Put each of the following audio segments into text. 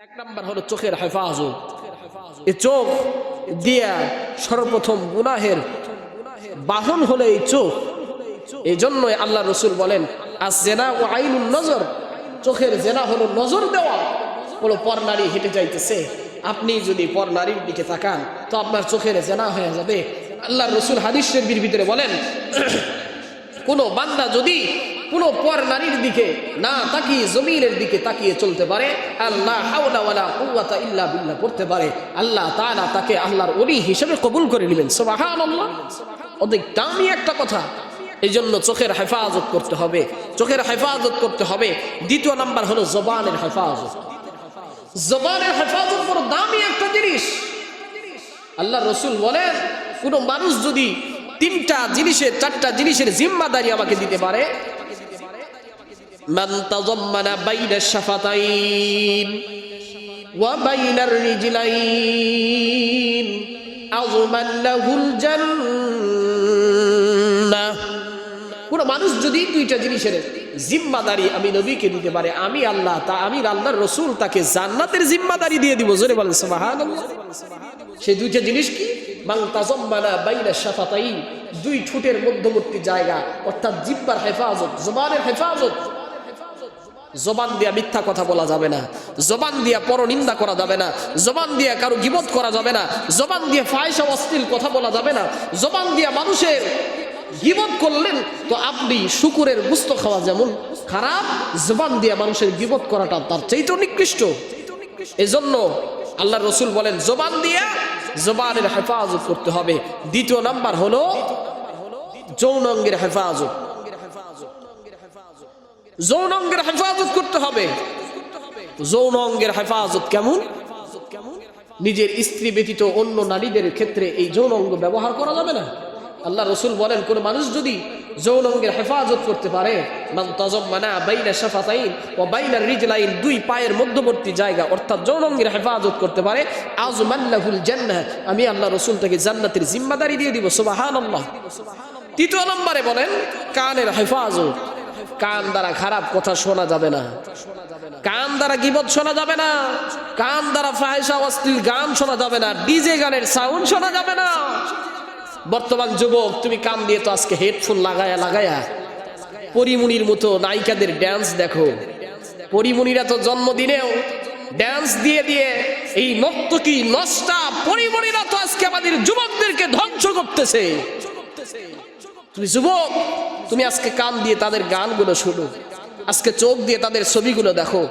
এক নাম্বার হলো চোখের হেফাজত। এই চোখ দিয়া সর্বপ্রথম গুনাহের বাহন হলো এই চোখ। এই জন্যই আল্লাহ রসুল বলেন আজ জেনা ও আইনুল নজর। চোখের জেনা হলো নজর দেওয়া। কোনো পর নারী হেঁটে যাইতেছে। আপনি যদি পর নারীর দিকে তাকান, তো আপনার চোখের জেনা হয়ে যাবে। আল্লাহ রসুল হাদিসের ভিতরে বলেন, কোনো বান্দা যদি কোনো পর নারীর দিকে না তাকিয়ে জমিনের দিকে তাকিয়ে চলতে পারে। আল্লাহ হাওলা ওয়ালা কুওয়াতা ইল্লা বিল্লাহ করতে পারে। আল্লাহ তাআলা তাকে আল্লাহর ওলি হিসেবে কবুল করে নেবেন। সুবহানাল্লাহ। অনেক দামি একটা কথা। এই জন্য চোখের হেফাজত করতে হবে। চোখের হেফাজত করতে হবে। দ্বিতীয় নাম্বার হলো জবানের হেফাজত। জবানের হেফাজত বড় দামি একটা জিনিস। আল্লাহ রসুল বলেন, কোনো মানুষ যদি তিনটা জিনিসের, চারটা জিনিসের জিম্মাদারি আমাকে দিতে পারে من تضمن بين الشفتين وبين الرجلين أضمن له الجنة কোন মানুষ যদি দুইটা জিনিসের জিম্মাদারি আমি নবীকে দিতে পারে আমি আল্লাহ তা আমি আল্লাহর রসুল তাকে জান্নাতের জিম্মাদারি দিয়ে দিব জোরে বলেন সুবহানাল্লাহ সেই দুইটা জিনিস কি মাং তাজম্মানা বাইনা শাফাতাইন দুই ঠোঁটের মধ্যবর্তী জায়গা অর্থাৎ জিব্বার হেফাজত জবানের হেফাজত জবান দিয়া মিথ্যা কথা বলা যাবে না। জবান দিয়া পরনিন্দা করা যাবে না। জবান দিয়া কারও গিবত করা যাবে না। জবান দিয়ে ফায়সা অশ্লীল কথা বলা যাবে না। জবান দিয়া মানুষের গিবত করলেন তো আপনি শুকুরের গুস্ত খাওয়া যেমন খারাপ, জবান দিয়া মানুষের গিবত করাটা তার চাইতেও নিকৃষ্ট। এজন্য আল্লাহ রসুল বলেন, জবান দিয়া জবানের হেফাজত করতে হবে। দ্বিতীয় নাম্বার হলো যৌন অঙ্গের হেফাজত। যৌন অঙ্গের হেফাজত করতে হবে। যৌন অঙ্গের হেফাজত কেমন? নিজের স্ত্রী ব্যতীত অন্য নারীদের ক্ষেত্রে এই যৌন অঙ্গ ব্যবহার করা যাবে না। আল্লাহ রসুল বলেন, কোন মানুষ যদি যৌন অঙ্গের হেফাজত করতে পারে, মান বাইনা শাফাতাইন ও বাইনা রিজলাইন, দুই পায়ের মধ্যবর্তী জায়গা, অর্থাৎ যৌন অঙ্গের হেফাজত করতে পারে আজমাল্লাহুল জান্নাহ, আমি আল্লাহ রসুল তাকে জান্নাতের জিম্মাদারি দিয়ে দিব, সুবহানাল্লাহ। তৃতীয় নম্বরে বলেন, কানের হেফাজত। কান দ্বারা খারাপ কথা শোনা যাবে না। কান দ্বারা গিবত শোনা যাবে না। কান দ্বারা ফাহেসা অশ্লীল গান শোনা যাবে না। ডিজে গানের সাউন্ড শোনা যাবে না। বর্তমান যুবক, তুমি কান দিয়ে তো আজকে হেডফোন লাগায়া লাগায়া। পরিমুনির মতো নায়িকাদের ড্যান্স দেখো। পরিমুনিরা তো জন্মদিনেও ড্যান্স দিয়ে দিয়ে এই নর্তকী নষ্টা পরিমণিরা তো আজকে আমাদের যুবকদেরকে ধ্বংস করতেছে। তুমি যুবক তুমি আজকে কান দিয়ে তাদের গানগুলো শুনো। আজকে চোখ দিয়ে তাদের ছবিগুলো দেখো।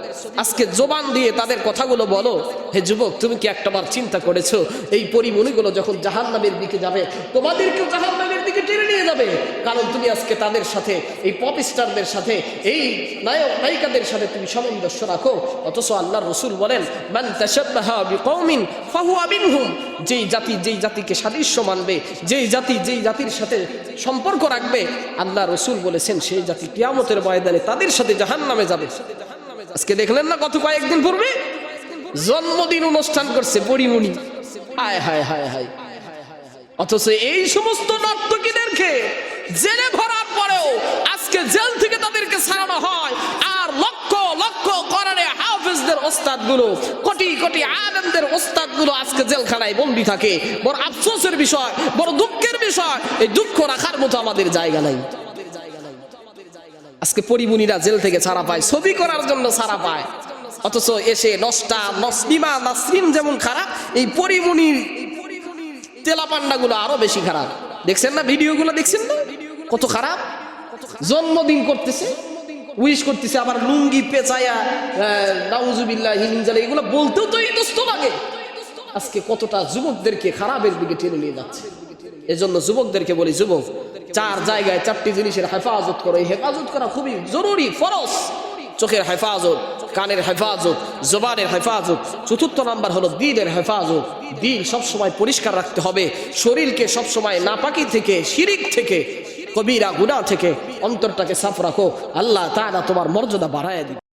আজকে জোবান দিয়ে তাদের কথাগুলো বলো। হে যুবক, তুমি কি একটাবার চিন্তা করেছ? এই পরিমণিগুলো যখন জাহান নামের দিকে যাবে, তোমাদেরকেও জাহান নামের দিকে টেনে নিয়ে যাবে। কারণ তুমি আজকে তাদের সাথে, এই পপ স্টারদের সাথে, এই নায়ক, নায়িকাদের সাথে তুমি সামঞ্জস্য রাখো। অথচ আল্লাহ রসুল বলেন যেই জাতি যেই জাতিকে সাদৃশ্য মানবে, যেই জাতি যেই জাতির সাথে সম্পর্ক রাখবে, আল্লাহ রসুল বলেছেন, সেই জাতি কিয়ামতের ময়দানে তাদের সাথে জাহান নামে যাবে। আজকে দেখলেন না গত কয়েকদিন পূর্বে? জন্মদিন অনুষ্ঠান করছে পরিমণি। হায় হায় হায় হায়। অথচ এই সমস্ত নর্তকীদেরকে জেলে ভরার পরেও আজকে জেল থেকে তাদেরকে ছাড়ানো হয়। আর লক্ষ লক্ষ কোরআনে হাফেজদের ওস্তাদগুলো কোটি কোটি আলেমদের ওস্তাদগুলো আজকে জেলখানায় বন্দি থাকে। বড় আফসোসের বিষয়, বড় দুঃখের বিষয়। এই দুঃখ রাখার মতো আমাদের জায়গা নাই। আজকে পরিমুনিরা জেল থেকে ছাড়া পায়, ছবি করার জন্য ছাড়া পায়। অথচ এসে নষ্টা নসলিমা নাসরিন যেমন খারাপ, এই পরিমুনির তেলাপান্ডাগুলো আরও বেশি খারাপ। দেখছেন না ভিডিওগুলো, দেখছেন না? কত খারাপ। জন্মদিন করতেছে উইশ করতেছে, আবার লুঙ্গি, পেঁচায়া নাউজুবিল্লাহ হিনজালে এগুলো বলতেও তো এই দোস্ত লাগে। আজকে কতটা যুবকদেরকে খারাপের দিকে টেনে নিয়ে যাচ্ছে। এজন্য যুবকদেরকে বলি, যুবক, চার জায়গায় চারটি জিনিসের হেফাজত করো। হেফাজত করা খুবই জরুরি ফরস চোখের হেফাজত, কানের হেফাজত, জবানের হেফাজত। চতুর্থ নাম্বার হলো দিনের হেফাজত। দিন সবসময় পরিষ্কার রাখতে হবে। শরীরকে সবসময় নাপাকি থেকে, শিরিক থেকে, কবিরা গুণা থেকে অন্তরটাকে সাফ রাখো। আল্লাহ তারা তোমার মর্যাদা বাড়ায় দিবে।